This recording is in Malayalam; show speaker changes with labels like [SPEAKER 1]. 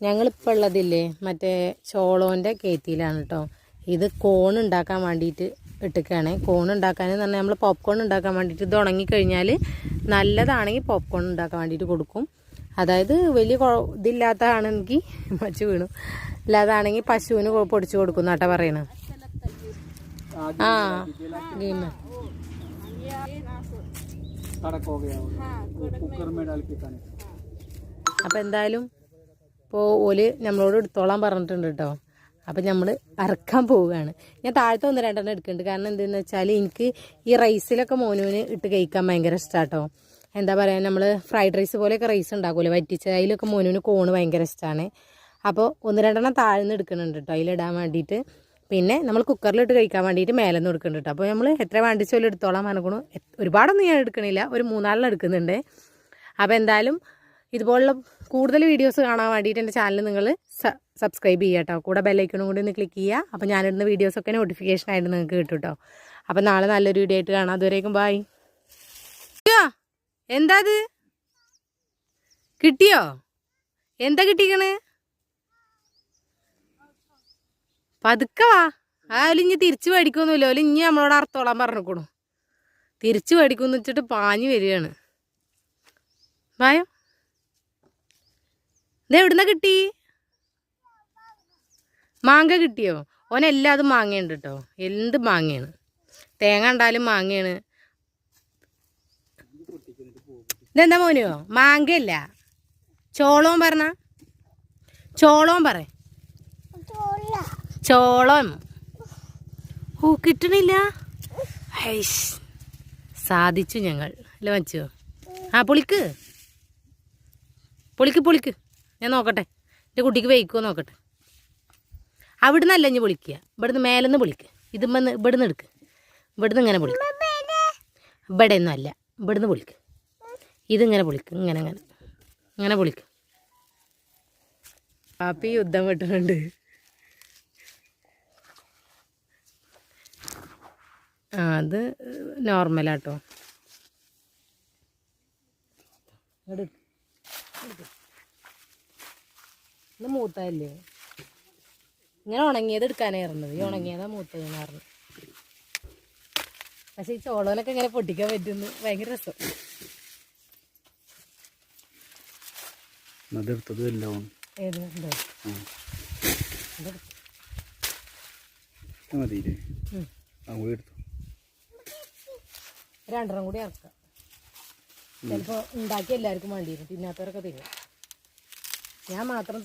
[SPEAKER 1] ഞങ്ങളിപ്പോൾ ഉള്ളതില്ലേ? മറ്റേ ചോളോന്റെ കേത്തിയിലാണ് കേട്ടോ ഇത് കോൺ ഉണ്ടാക്കാൻ വേണ്ടിയിട്ട് ഇട്ടിക്കുകയാണ് കോൺ ഉണ്ടാക്കാൻ എന്ന് പറഞ്ഞാൽ നമ്മൾ പോപ്കോൺ ഉണ്ടാക്കാൻ വേണ്ടിയിട്ട് ഇത് ഉണങ്ങിക്കഴിഞ്ഞാൽ നല്ലതാണെങ്കിൽ പോപ്കോൺ ഉണ്ടാക്കാൻ വേണ്ടിയിട്ട് കൊടുക്കും. അതായത് വലിയ ഇതില്ലാത്തതാണെങ്കിൽ മച്ചു വീണു. അല്ലാതാണെങ്കിൽ പശുവിന് പൊടിച്ചു കൊടുക്കും നട്ട പറയണ. ആ
[SPEAKER 2] ഗീമ
[SPEAKER 1] അപ്പോൾ എന്തായാലും ഇപ്പോൾ ഓൽ നമ്മളോട് എടുത്തോളാൻ പറഞ്ഞിട്ടുണ്ട് കേട്ടോ അപ്പം നമ്മൾ അറക്കാൻ പോവുകയാണ്. ഞാൻ താഴത്തെ ഒന്ന് രണ്ടെണ്ണം എടുക്കുന്നുണ്ട്. കാരണം എന്തെന്ന് വെച്ചാൽ എനിക്ക് ഈ റൈസിലൊക്കെ മോനുവിന് ഇട്ട് കഴിക്കാൻ ഭയങ്കര ഇഷ്ടമാട്ടോ എന്താ പറയുക നമ്മൾ ഫ്രൈഡ് റൈസ് പോലെയൊക്കെ റൈസ് ഉണ്ടാക്കുമല്ലോ. വറ്റിച്ച അതിലൊക്കെ മോനുവിന് കോണ് ഭയങ്കര ഇഷ്ടമാണ് അപ്പോൾ ഒന്ന് രണ്ടെണ്ണം താഴ്ന്ന് എടുക്കുന്നുണ്ട് കേട്ടോ അതിലിടാൻ വേണ്ടിയിട്ട്. പിന്നെ നമ്മൾ കുക്കറിലിട്ട് കഴിക്കാൻ വേണ്ടിയിട്ട് മേലെ നിന്ന് എടുക്കുന്നുണ്ട് അപ്പോൾ നമ്മൾ എത്ര വേണ്ടിച്ചോലും എടുത്തോളാൻ പറഞ്ഞുകൊണ്ട് ഒരുപാടൊന്നും ഞാൻ എടുക്കണില്ല. ഒരു മൂന്നാലെണ്ണം എടുക്കുന്നുണ്ട്. അപ്പോൾ എന്തായാലും ഇതുപോലുള്ള കൂടുതൽ വീഡിയോസ് കാണാൻ വേണ്ടിയിട്ട് എന്റെ ചാനൽ നിങ്ങൾ സബ്സ്ക്രൈബ് ചെയ്യുക കേട്ടോ കൂടെ ബെല്ലൈക്കണും കൂടി ഒന്ന് ക്ലിക്ക് ചെയ്യുക. അപ്പോൾ ഞാനിടുന്ന വീഡിയോസൊക്കെ നോട്ടിഫിക്കേഷൻ ആയിട്ട് നിങ്ങൾക്ക് കിട്ടും കേട്ടോ അപ്പോൾ നാളെ നല്ലൊരു വീഡിയോ ആയിട്ട് കാണാം. അതുവരേക്കും ബായ് എന്താ അത്? കിട്ടിയോ? എന്താ കിട്ടിക്കണ്? പതുക്കെ വാ. ആ ഇനി തിരിച്ചു മേടിക്കൊന്നുമില്ല. അതിൽ ഇനി നമ്മളോട് അർത്ഥോളാൻ പറഞ്ഞിക്കണു. തിരിച്ചു മേടിക്കുമെന്ന് വെച്ചിട്ട് പാഞ്ഞു വരികയാണ്. വായോ ഇത് എവിടുന്ന കിട്ടി? മാങ്ങ കിട്ടിയോ? ഓൻ എല്ലാതും മാങ്ങയുണ്ട് കേട്ടോ എന്ത് മാങ്ങയാണ്? തേങ്ങ ഉണ്ടാലും മാങ്ങയാണ്. ഇതെന്താ മോനെയോ മാങ്ങയല്ല. ചോളവും പറഞ്ഞ? ചോളവും പറ. ചോളം. ഓ കിട്ടണില്ല. സാധിച്ചു ഞങ്ങൾ. അല്ല വച്ചോ ആ പുളിക്ക്. പുളിക്ക് പൊളിക്ക്. ഞാൻ നോക്കട്ടെ. എന്റെ കുട്ടിക്ക് വയ്ക്കുമോ നോക്കട്ടെ. അവിടുന്ന് അല്ല ഇഞ്ഞ് പൊളിക്കുക ഇവിടുന്ന് മേലെന്ന് പൊളിക്ക് ഇതുമ്പന്ന് ഇവിടുന്ന് എടുക്ക്. ഇവിടുന്ന് ഇങ്ങനെ പൊളിക്ക് ഇവിടെ ഒന്നും അല്ല. ഇവിടുന്ന് പൊളിക്ക് ഇതിങ്ങനെ പൊളിക്ക് ഇങ്ങനെ ഇങ്ങനെ. ഇങ്ങനെ പൊളിക്ക് പാപ്പി യുദ്ധം വെട്ടുന്നുണ്ട് ആ അത് നോർമലാട്ടോ. ഇങ്ങട് ഇത് മൂത്തല്ലേ ഇങ്ങനെ ഉണങ്ങിയത് എടുക്കാനായിരുന്നത് ഈ ഉണങ്ങിയതാ മൂത്ത പറഞ്ഞു. പക്ഷെ ഈ ചോളനൊക്കെ ഇങ്ങനെ പൊട്ടിക്കാൻ പറ്റുന്നു. ഭയങ്കര രസം. രണ്ടെണ്ണം കൂടി ഇറക്കാം. ചിലപ്പോ ഉണ്ടാക്കി എല്ലാവർക്കും വേണ്ടിയിരുന്നു വരും തിന്നാത്തവരൊക്കെ തരും ഞാൻ മാത്രം